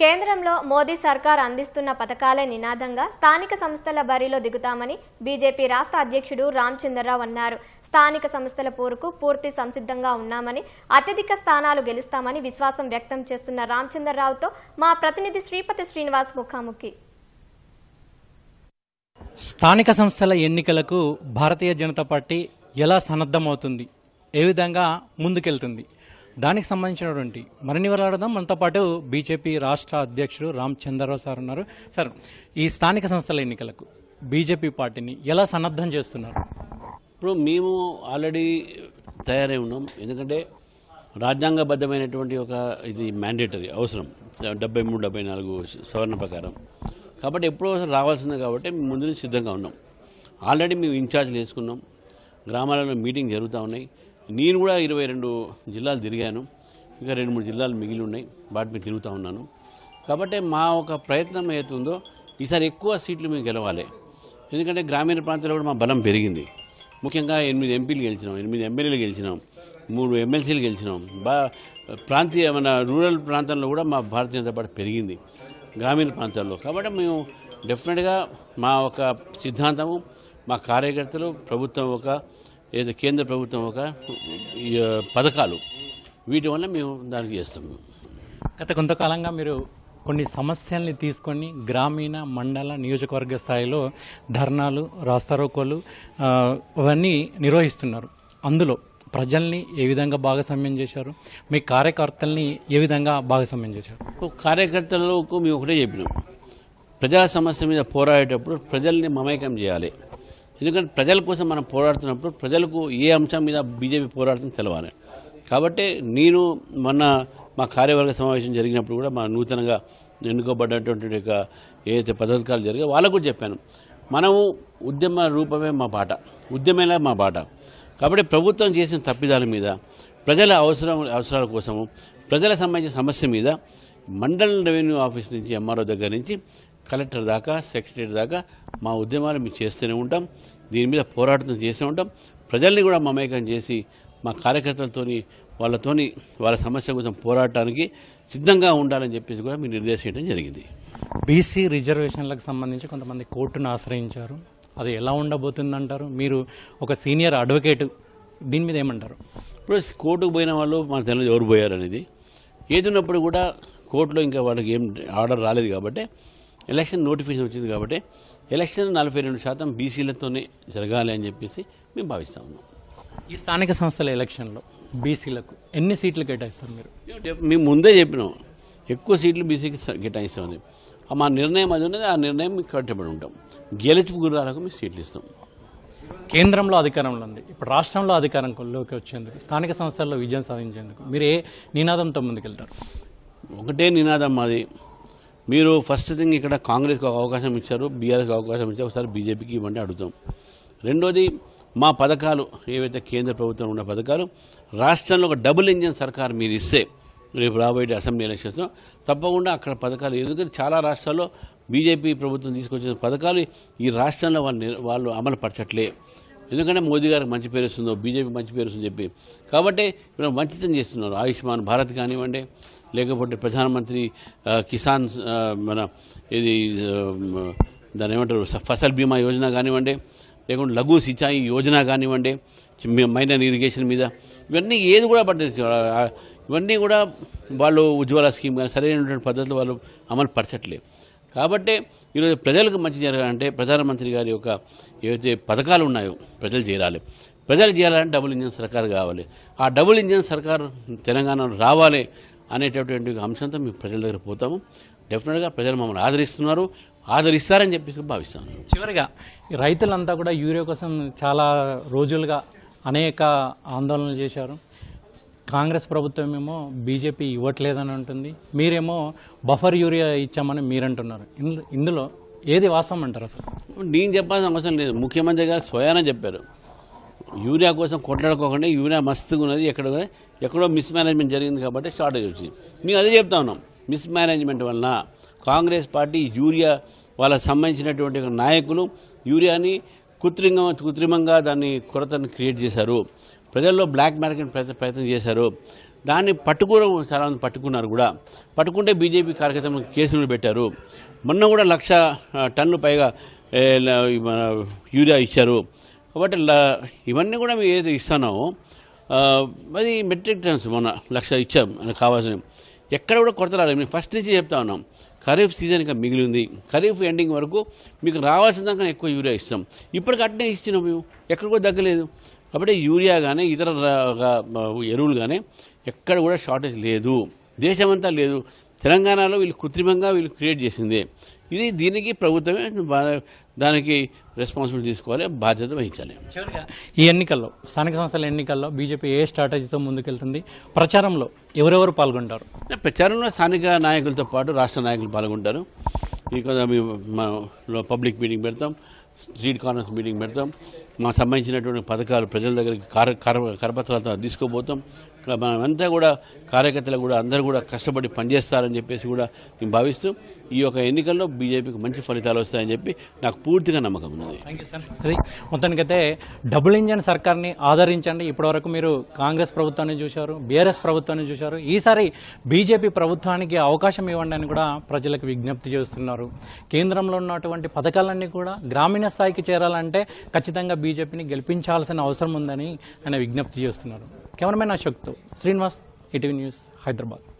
కేంద్రంలో మోదీ సర్కార్ అందిస్తున్న పథకాలే నినాదంగా స్థానిక సంస్థల బరిలో దిగుతామని బీజేపీ రాష్ట్ర అధ్యక్షుడు రామచంద్రరావు అన్నారు. స్థానిక సంస్థల పోరుకు పూర్తి సంసిద్ధంగా ఉన్నామని అత్యధిక స్థానాలు గెలుస్తామని విశ్వాసం వ్యక్తం చేస్తున్న రామచంద్రరావుతో మా ప్రతినిధి శ్రీపతి శ్రీనివాస్ ముఖాముఖి. స్థానిక సంస్థల ఎన్నికలకు భారతీయ జనతా పార్టీ ఎలా సన్నద్ధమవుతుంది? ఏ విధంగా ముందుకెళ్తుంది? దానికి సంబంధించినటువంటి మరిన్ని వివరాడదాం మనతో పాటు బీజేపీ రాష్ట్ర అధ్యక్షుడు రామ్ చంద్రరావు సార్ ఉన్నారు. సార్ ఈ స్థానిక సంస్థల ఎన్నికలకు బీజేపీ పార్టీని ఎలా సన్నద్ధం చేస్తున్నారు? ఇప్పుడు మేము ఆల్రెడీ తయారై ఉన్నాం. ఎందుకంటే రాజ్యాంగబద్ధమైనటువంటి ఒక ఇది మ్యాండేటరీ అవసరం. డెబ్బై మూడు డెబ్బై నాలుగు సవరణ ప్రకారం. కాబట్టి ఎప్పుడో ఒకసారి రావాల్సిందే కాబట్టి మేము ముందు నుంచి సిద్ధంగా ఉన్నాం. ఆల్రెడీ మేము ఇన్ఛార్జ్లు వేసుకున్నాం. గ్రామాలలో మీటింగ్ జరుగుతూ ఉన్నాయి. నేను కూడా ఇరవై రెండు జిల్లాలు తిరిగాను. ఇంకా రెండు మూడు జిల్లాలు మిగిలి ఉన్నాయి. వాటి మీద తిరుగుతూ ఉన్నాను. కాబట్టి మా ఒక ప్రయత్నం ఏదైతుందో ఈసారి ఎక్కువ సీట్లు మేము గెలవాలి. ఎందుకంటే గ్రామీణ ప్రాంతాల్లో కూడా మా బలం పెరిగింది. ముఖ్యంగా ఎనిమిది ఎంపీలు గెలిచినాం. ఎనిమిది ఎమ్మెల్యేలు గెలిచినాం. మూడు ఎమ్మెల్సీలు గెలిచినాం. బా ప్రాంతీయ మన రూరల్ ప్రాంతాల్లో కూడా మా భారతీయ జనతా పార్టీ పెరిగింది. గ్రామీణ ప్రాంతాల్లో. కాబట్టి మేము డెఫినెట్గా మా ఒక సిద్ధాంతము మా కార్యకర్తలు ప్రభుత్వం ఒక ఏదో కేంద్ర ప్రభుత్వం ఒక పథకాలు. వీటి వల్ల మేము దానికి చేస్తాము గత కొంతకాలంగా మీరు కొన్ని సమస్యల్ని తీసుకొని గ్రామీణ మండల నియోజకవర్గ స్థాయిలో ధర్నాలు రాస్తారోకోలు అవన్నీ నిర్వహిస్తున్నారు. అందులో ప్రజల్ని ఏ విధంగా భాగస్వామ్యం చేశారు? మీ కార్యకర్తల్ని ఏ విధంగా భాగస్వామ్యం చేశారు? కార్యకర్తలకు మేము ఒకటే చెప్పినాం. ప్రజా సమస్య మీద పోరాడేటప్పుడు ప్రజల్ని మమేకం చేయాలి. ఎందుకంటే ప్రజల కోసం మనం పోరాడుతున్నప్పుడు ప్రజలకు ఏ అంశం మీద బీజేపీ పోరాడుతుంది తెలవాలి. కాబట్టి నేను మొన్న మా కార్యవర్గ సమావేశం జరిగినప్పుడు కూడా మా నూతనంగా ఎన్నుకోబడ్డటువంటి యొక్క ఏదైతే పథకాలు జరిగాయో వాళ్ళకు కూడా చెప్పాను. మనము ఉద్యమ రూపమే మా బాట. ఉద్యమేలా మా బాట. కాబట్టి ప్రభుత్వం చేసిన తప్పిదాల మీద ప్రజల అవసరం అవసరాల కోసము ప్రజల సంబంధించిన సమస్య మీద మండల రెవెన్యూ ఆఫీస్ నుంచి ఎంఆర్ఓ దగ్గర నుంచి కలెక్టర్ దాకా సెక్రటరీ దాకా మా ఉద్యమాలు మేము చేస్తూనే ఉంటాం. దీని మీద పోరాటం చేస్తూ ఉంటాం. ప్రజల్ని కూడా మమేకం చేసి మా కార్యకర్తలతోని వాళ్ళతోని వాళ్ళ సమస్య కోసం పోరాటానికి సిద్ధంగా ఉండాలని చెప్పేసి కూడా మీరు నిర్దేశించడం జరిగింది. బీసీ రిజర్వేషన్లకు సంబంధించి కొంతమంది కోర్టును ఆశ్రయించారు. అది ఎలా ఉండబోతుందంటారు? మీరు ఒక సీనియర్ అడ్వకేట్ దీని మీద ఏమంటారు? ఇప్పుడు కోర్టుకు పోయిన వాళ్ళు మనకు తెలియదు ఎవరు పోయారు అనేది. ఏది ఉన్నప్పుడు కూడా కోర్టులో ఇంకా వాళ్ళకి ఏం ఆర్డర్ రాలేదు కాబట్టి ఎలక్షన్ నోటిఫికేషన్ వచ్చింది కాబట్టి ఎలక్షన్ నలభై రెండు శాతం బీసీలతోనే జరగాలి అని చెప్పేసి మేము భావిస్తా ఉన్నాం. ఈ స్థానిక సంస్థల ఎలక్షన్లో బీసీలకు ఎన్ని సీట్లు కేటాయిస్తారు మీరు? మేము ముందే చెప్పినాం. ఎక్కువ సీట్లు బీసీకి కేటాయిస్తామని. మా నిర్ణయం అది ఉన్నది ఆ నిర్ణయం మీకు కట్టుబడి ఉంటాం. గెలుపు గుర్రాలకు మేము సీట్లు ఇస్తాం. కేంద్రంలో అధికారంలో ఉంది. ఇప్పుడు రాష్ట్రంలో అధికారంలోకి వచ్చేందుకు స్థానిక సంస్థల్లో విజయం సాధించేందుకు మీరు ఏ నినాదంతో ముందుకెళ్తారు? ఒకటే నినాదం మాది. మీరు ఫస్ట్ థింగ్ ఇక్కడ కాంగ్రెస్కి ఒక అవకాశం ఇచ్చారు బీఆర్ఎస్కి అవకాశం ఇచ్చారు ఒకసారి బీజేపీకి ఇవ్వండి అడుగుతాం. రెండోది మా పథకాలు ఏవైతే కేంద్ర ప్రభుత్వం ఉన్న పథకాలు రాష్ట్రంలో ఒక డబుల్ ఇంజిన్ సర్కార్ మీరు ఇస్తే రేపు రాబోయే అసెంబ్లీ ఎలక్షన్స్లో తప్పకుండా అక్కడ పథకాలు ఎందుకంటే చాలా రాష్ట్రాల్లో బీజేపీ ప్రభుత్వం తీసుకొచ్చిన పథకాలు ఈ రాష్ట్రంలో వాళ్ళు వాళ్ళు అమలు పరచట్లే. ఎందుకంటే మోదీ గారికి మంచి పేరు వస్తుందో బీజేపీ మంచి పేరు వస్తుందని చెప్పి. కాబట్టి ఇప్పుడు వంచితం చేస్తున్నారు ఆయుష్మాన్ భారత్ కానివ్వండి లేకపోతే ప్రధానమంత్రి కిసాన్ మన ఇది దాని ఏమంటారు ఫసల్ బీమా యోజన కానివ్వండి లేకుంటే లఘు సిచాయి యోజన కానివ్వండి మైనర్ ఇరిగేషన్ మీద ఇవన్నీ ఏది కూడా పట్టించు ఇవన్నీ కూడా వాళ్ళు ఉజ్వల స్కీమ్ కానీ సరైనటువంటి పద్ధతులు వాళ్ళు అమలు పరచట్లేదు. కాబట్టి ఈరోజు ప్రజలకు మంచి జరగాలంటే ప్రధానమంత్రి గారి యొక్క ఏవైతే పథకాలు ఉన్నాయో ప్రజలు చేరాలి. ప్రజలు చేయాలంటే డబుల్ ఇంజన్ సర్కార్ కావాలి. ఆ డబుల్ ఇంజన్ సర్కార్ తెలంగాణలో రావాలి. అనేటటువంటి అంశంతో మేము ప్రజల దగ్గర పోతాము. డెఫినెట్గా ప్రజలు మమ్మల్ని ఆదరిస్తున్నారు. ఆదరిస్తారని చెప్పేసి భావిస్తాను. చివరిగా రైతులంతా కూడా యూరియా కోసం చాలా రోజులుగా అనేక ఆందోళనలు చేశారు. కాంగ్రెస్ ప్రభుత్వం ఏమో బీజేపీ ఇవ్వట్లేదని అంటుంది. మీరేమో బఫర్ యూరియా ఇచ్చామని మీరంటున్నారు. ఇందు- ఇందులో ఏది వాస్తవం అంటారు అసలు? నేను చెప్పాల్సిన అవసరం లేదు. ముఖ్యమంత్రి గారు స్వయాన చెప్పారు. యూరియా కోసం కొట్లాడుకోకుండా యూరియా మస్తుగా ఉన్నది ఎక్కడ ఎక్కడో మిస్ మేనేజ్మెంట్ జరిగింది కాబట్టి షార్టేజ్ వచ్చింది. మేము అదే చెప్తా ఉన్నాం. మిస్ మేనేజ్మెంట్ వలన కాంగ్రెస్ పార్టీ యూరియా వాళ్ళకు సంబంధించినటువంటి నాయకులు యూరియాని కృత్రిమ కృత్రిమంగా దాన్ని కొరతను క్రియేట్ చేశారు. ప్రజల్లో బ్లాక్ మార్కెట్ ప్రయత్నం ప్రయత్నం చేశారు. దాన్ని పట్టుకోవడం చాలా మంది పట్టుకున్నారు కూడా. పట్టుకుంటే బీజేపీ కార్యకర్తలు కేసులు పెట్టారు. మొన్న కూడా లక్ష టన్ను పైగా మన యూరియా ఇచ్చారు. కాబట్టి ల- ఇవన్నీ కూడా మేము ఏదైతే ఇస్తున్నామో అది మరి మెట్రిక్ టన్స్ మొన్న లక్ష ఇచ్చాం మనకు కావాల్సిన ఎక్కడ కూడా కొరత రాలేదు. మేము ఫస్ట్ నుంచి చెప్తా ఉన్నాం. ఖరీఫ్ సీజన్ ఇంకా మిగిలి ఉంది ఖరీఫ్ ఎండింగ్ వరకు మీకు రావాల్సిన దాకా ఎక్కువ యూరియా ఇస్తాం. ఇప్పటికి అట్నే ఇచ్చినాం మేము. ఎక్కడ కూడా తగ్గలేదు. కాబట్టి యూరియా కానీ ఇతర ఎరువులు కానీ ఎక్కడ కూడా షార్టేజ్ లేదు. దేశమంతా లేదు. తెలంగాణలో వీళ్ళు కృత్రిమంగా వీళ్ళు క్రియేట్ చేసింది. ఇది దీనికి ప్రభుత్వమే దానికి రెస్పాన్సిబిలిటీ తీసుకోవాలి బాధ్యత వహించాలి. ఈ ఎన్నికల్లో స్థానిక సంస్థల ఎన్నికల్లో బీజేపీ ఏ స్ట్రాటజీతో ముందుకెళ్తుంది? ప్రచారంలో ఎవరెవరు పాల్గొంటారు? ప్రచారంలో స్థానిక నాయకులతో పాటు రాష్ట్ర నాయకులు పాల్గొంటారు. ఇక మేము పబ్లిక్ మీటింగ్ పెడతాం స్ట్రీట్ కార్నర్స్ మీటింగ్ పెడతాం. మా సంబంధించినటువంటి పథకాలు ప్రజల దగ్గరికి కార కరపత్రాలతో తీసుకుపోతాం. మనమంతా కూడా కార్యకర్తలు కూడా అందరూ కూడా కష్టపడి పనిచేస్తారని చెప్పేసి కూడా నేను భావిస్తూ ఈ యొక్క ఎన్నికల్లో బీజేపీకి మంచి ఫలితాలు వస్తాయని చెప్పి నాకు పూర్తిగా నమ్మకం ఉన్నది. సార్ అది మొత్తానికైతే డబుల్ ఇంజన్ సర్కార్ని ఆదరించండి. ఇప్పటివరకు మీరు కాంగ్రెస్ ప్రభుత్వాన్ని చూశారు బీఆర్ఎస్ ప్రభుత్వాన్ని చూశారు. ఈసారి బీజేపీ ప్రభుత్వానికి అవకాశం ఇవ్వండి అని కూడా ప్రజలకు విజ్ఞప్తి చేస్తున్నారు. కేంద్రంలో ఉన్నటువంటి పథకాలన్నీ కూడా గ్రామీణ స్థాయికి చేరాలంటే ఖచ్చితంగా బీజేపీని గెలిపించాల్సిన అవసరం ఉందని ఆయన విజ్ఞప్తి చేస్తున్నారు. కెమెరామెన్ అశోక్తో శ్రీనివాస్ ఈటీవీ న్యూస్ హైదరాబాద్.